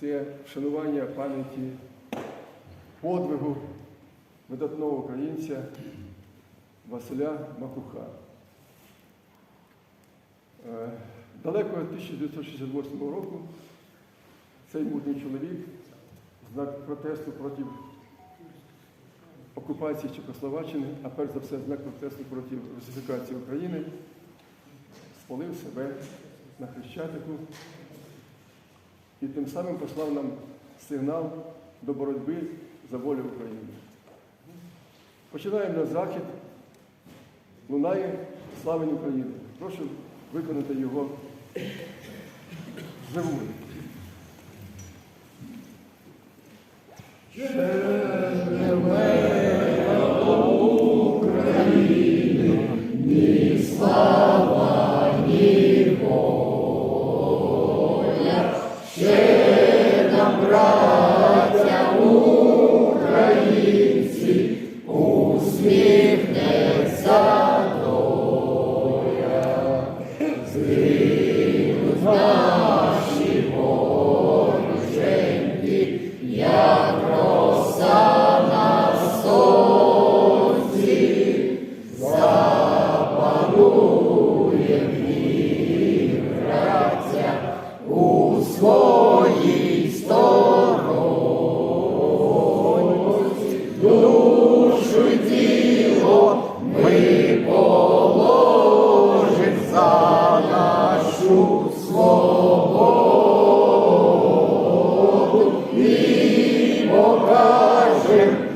це вшанування пам'яті подвигу видатного українця Василя Макуха. Е, Далеко 1968 року цей мутний чоловік знак протесту проти окупації Чехословаччини, а перш за все знак протесту проти русифікації України, спалив себе на Хрещатику і тим самим послав нам сигнал до боротьби за волю України. Починаємо на захід, лунає славень України. Прошу виконати його wrong. না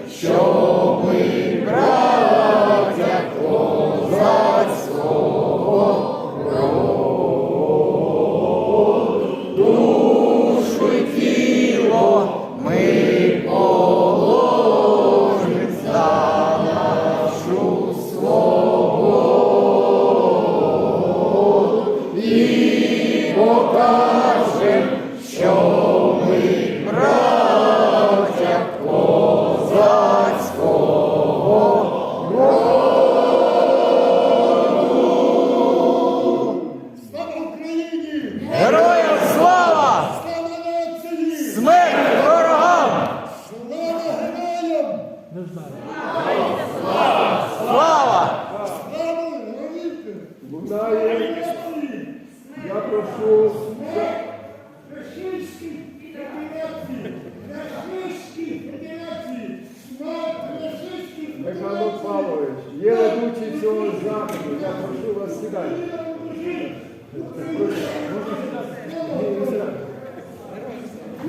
Для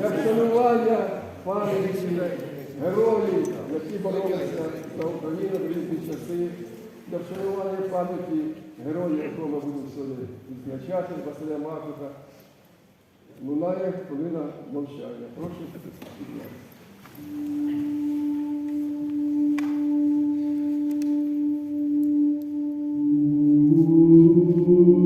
вшанування пам'яті героїв, які боролися за Україну в різні часи, для вшанування пам'яті героїв, якого ми будемо сьогодні відзначати, Василя Макуха, лунає хвилина мовчання. Прошу Jesus.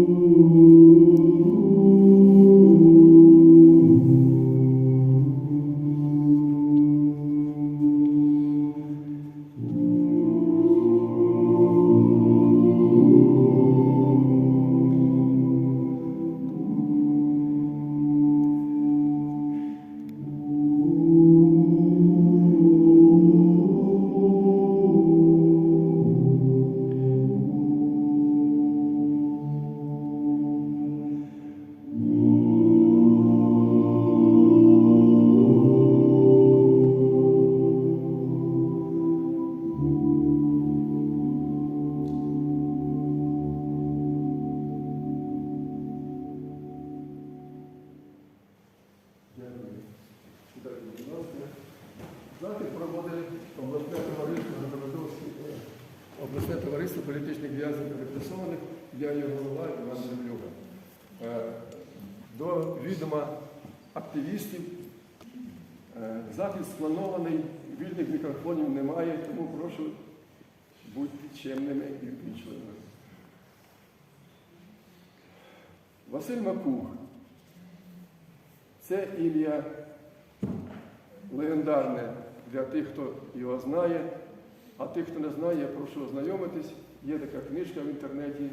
Захід проводить обласне товариство Добродовське, обласне товариство політичних в'язнів та репресованих, я його голова Іван Землюга. Е, До відома активістів е, захід спланований, вільних мікрофонів немає, тому прошу бути чемними і ввічливими. Василь Макух. Це ім'я легендарне для тих, хто його знає, а тих, хто не знає, я прошу ознайомитись. Є така книжка в інтернеті,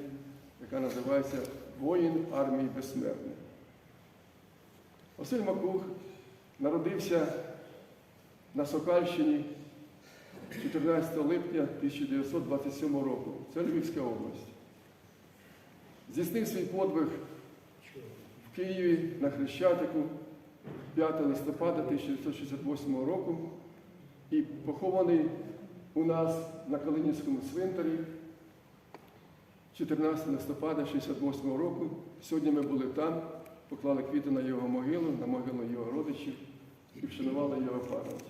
яка називається Воїн армії безсмертних. Василь Макух народився на Сокальщині 14 липня 1927 року. Це Львівська область. Здійснив свій подвиг в Києві на Хрещатику 5 листопада 1968 року і похований у нас на Калинівському цвинтарі 14 листопада 1968 року. Сьогодні ми були там, поклали квіти на його могилу, на могилу його родичів і вшанували його пам'ять.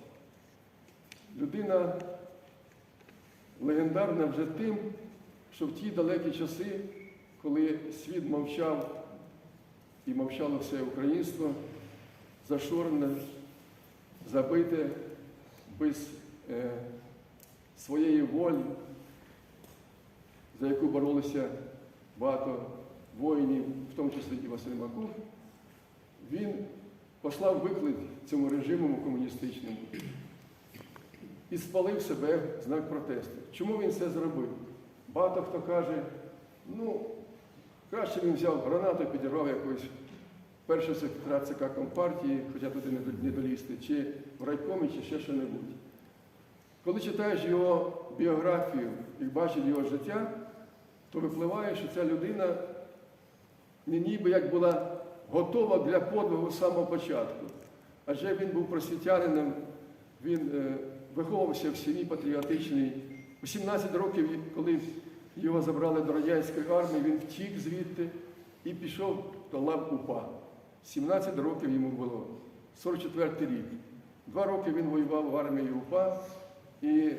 Людина легендарна вже тим, що в ті далекі часи, коли світ мовчав і мовчало все українство, зашорене, забите, без е, своєї волі, за яку боролися багато воїнів, в тому числі і Василь Макур, він послав виклик цьому режиму комуністичному і спалив себе в знак протесту. Чому він це зробив? Багато хто каже, ну, краще він взяв гранату, підірвав якогось першого секретаря ЦК Компартії, хоча туди не долізти, чи в райкомі, чи ще що-небудь. Коли читаєш його біографію і бачиш його життя, то випливає, що ця людина не ніби як була готова для подвигу з самого початку. Адже він був просвітянином, він е, виховувався в сім'ї патріотичній. У 17 років, коли його забрали до радянської армії, він втік звідти і пішов до лав УПА. 17 років йому було, 44 рік. Два роки він воював в армії УПА і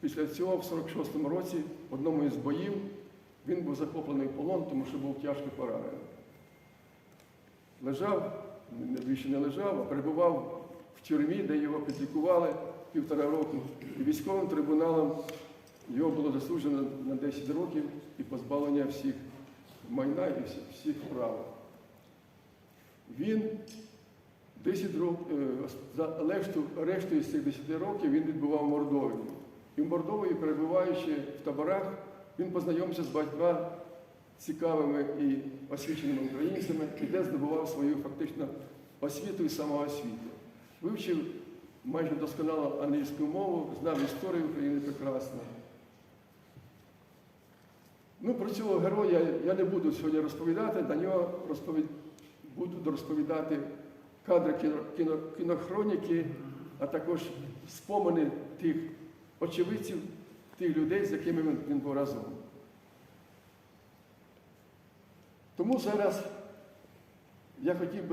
після цього, в 46-му році, в одному із боїв, він був захоплений в полон, тому що був тяжко поранений. Лежав, більше не лежав, а перебував в тюрмі, де його підлікували півтора року. І військовим трибуналом його було засуджено на 10 років і позбавлення всіх майна і всіх, прав. Він 10 років, за решту, із цих 10 років він відбував в Мордовії. І в Мордовії, перебуваючи в таборах, він познайомився з багатьма цікавими і освіченими українцями, і де здобував свою фактично освіту і самоосвіту. Вивчив майже досконало англійську мову, знав історію України прекрасно. Ну, про цього героя я не буду сьогодні розповідати, на нього розповід... буду розповідати кадри кіно... Кіно... кінохроніки, а також спомини тих очевидців, тих людей, з якими він був разом. Тому зараз я хотів би